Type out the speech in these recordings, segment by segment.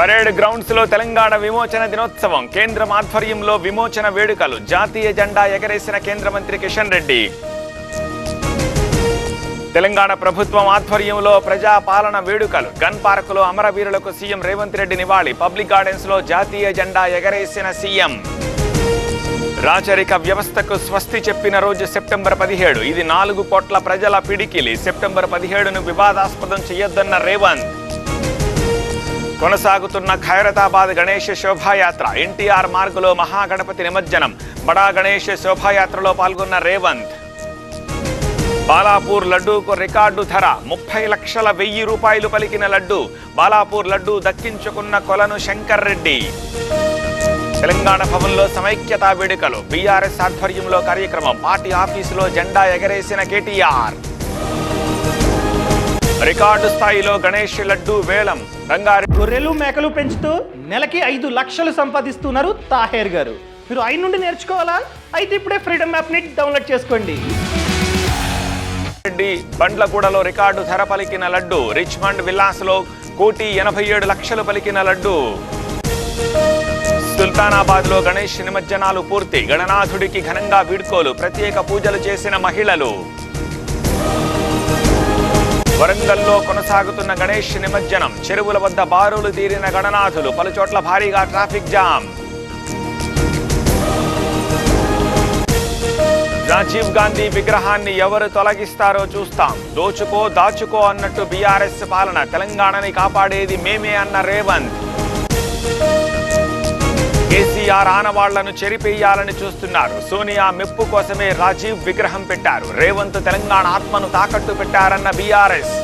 Parade గ్రౌండ్స్లో తెలంగాణ విమోచన దినోత్సవం. కేంద్రం ఆధ్వర్యంలో విమోచన వేడుకలు. జాతీయ జెండా ఎగరేసిన కేంద్ర మంత్రి కిషన్ రెడ్డి. తెలంగాణ ప్రభుత్వం ఆధ్వర్యంలో ప్రజాపాలన వేడుకలు. గన్ పార్కులో అమరవీరులకు సీఎం రేవంత్ రెడ్డి నివాళి. పబ్లిక్ గార్డెన్స్లో జాతీయ జెండా ఎగరేసిన సీఎం. రాచరిక వ్యవస్థకు స్వస్తి చెప్పిన రోజు సెప్టెంబర్ పదిహేడు. ఇది నాలుగు కోట్ల ప్రజల పిడికిలి. సెప్టెంబర్ పదిహేడును వివాదాస్పదం చేయొద్దన్న రేవంత్. కొనసాగుతున్న ఖైరతాబాద్ గణేష్ శోభాయాత్ర. ఎన్టీఆర్ మార్గులో మహాగణపతి నిమజ్జనం. బడా గణేష్ శోభాయాత్రలో పాల్గొన్న రేవంత్. బాలాపూర్ లడ్డూకు రికార్డు ధర ముప్పై లక్షల వెయ్యి రూపాయలు పలికిన లడ్డు. బాలాపూర్ లడ్డు దక్కించుకున్న కొలను శంకర్ రెడ్డి. తెలంగాణ భవన్లో సమైక్యతా వేడుకలు. బీఆర్ఎస్ ఆధ్వర్యంలో కార్యక్రమం. పార్టీ ఆఫీసులో జెండా ఎగరేసిన కేటీఆర్. రికార్డు స్థాయిలో గణేష్ లడ్డు వేలం. రంగారెడ్డి గొర్రెలు మేకలు పెంచుతూ నెలకి ఐదు లక్షలు సంపాదిస్తున్నారు తాహేర్ గారు. మీరు ఆయన నుండి నేర్చుకోవాలా? అయితే ఇప్పుడే ఫ్రీడమ్ యాప్ని డౌన్లోడ్ చేసుకోండి. రెడ్డి బండ్లగూడలో రికార్డు ధర పలికిన లడ్డు రిచ్మండ్ విల్లాస్లో కోటి ఎనభై ఏడు లక్షలు పలికిన లడ్డు. సుల్తానాబాద్లో గణేష్ నిమజ్జనాలు పూర్తి గణనాథుడికి ఘనంగా వీడ్కోలు ప్రత్యేక పూజలు చేసిన మహిళలు. వరంగల్లో కొనసాగుతున్న గణేష్ నిమజ్జనం. చెరువుల వద్ద బారులు తీరిన గణనాథులు. పలుచోట్ల భారీగా ట్రాఫిక్ జామ్. రాజీవ్ గాంధీ విగ్రహాన్ని ఎవరు తొలగిస్తారో చూస్తాం. దోచుకో దాచుకో అన్నట్టు బీఆర్ఎస్ పాలన. తెలంగాణని కాపాడేది మేమే అన్న రేవంత్. కేసీఆర్ ఆనవాళ్ళను చెరిపేయాలని చూస్తున్నారు. సోనియా మెప్పు కోసమే రాజీవ్ విగ్రహం పెట్టారు. రేవంత్ తెలంగాణ ఆత్మను తాకట్టు పెట్టారన్న బీఆర్ఎస్.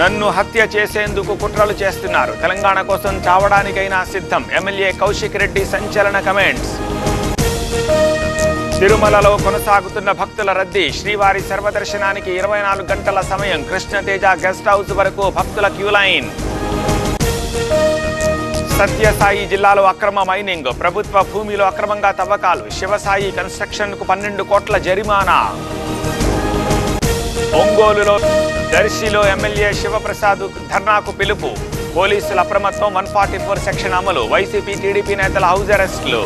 నన్ను హత్య చేసేందుకు కుట్రలు చేస్తున్నారు. తెలంగాణ కోసం చావడానికైనా సిద్ధం. ఎమ్మెల్యే కౌశిక్ రెడ్డి సంచలన కమెంట్స్. తిరుమలలో కొనసాగుతున్న భక్తుల రద్దీ. శ్రీవారి సర్వదర్శనానికి ఇరవై నాలుగు గంటల సమయం. కృష్ణతేజ గెస్ట్ హౌస్ వరకు భక్తుల క్యూ లైన్. సత్యసాయి జిల్లాలో అక్రమ మైనింగ్. ప్రభుత్వ భూమిలో అక్రమంగా తవ్వకాలు. శివసాయి కన్స్ట్రక్షన్కు పన్నెండు కోట్ల జరిమానా. ఒంగోలులో దర్శిలో ఎమ్మెల్యే శివప్రసాద్ ధర్నాకు పిలుపు. పోలీసుల అప్రమత్తం వన్ ఫార్టీ ఫోర్ సెక్షన్ అమలు. వైసీపీ టీడీపీ నేతల హౌస్ అరెస్టులు.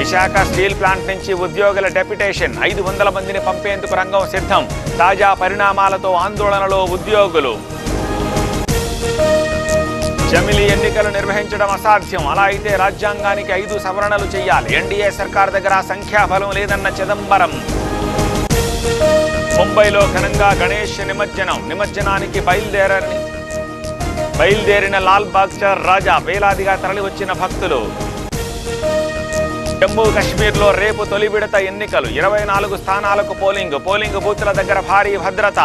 విశాఖ స్టీల్ ప్లాంట్ నుంచి ఉద్యోగుల డెప్యుటేషన్. ఐదు వందల మందిని పంపేందుకు రంగం సిద్ధం. తాజా పరిణామాలతో ఆందోళనలో ఉద్యోగులు. జమిలి ఎన్నికలు నిర్వహించడం అసాధ్యం. అలా అయితే రాజ్యాంగానికి ఐదు సవరణలు చేయాలి ఎన్డీఏ సర్కార్ దగ్గర సంఖ్యాబలం లేదన్న చిదంబరం. ముంబైలో ఘనంగా గణేష్ నిమజ్జనం. నిమజ్జనానికి బయలుదేరని బయలుదేరిన లాల్ బాగ్చర్ రాజా వేలాదిగా తరలివచ్చిన భక్తులు. జమ్మూ కాశ్మీర్లో రేపు తొలి విడత ఎన్నికలు. ఇరవై నాలుగు స్థానాలకు పోలింగ్. పోలింగ్ బూత్ల దగ్గర భారీ భద్రత.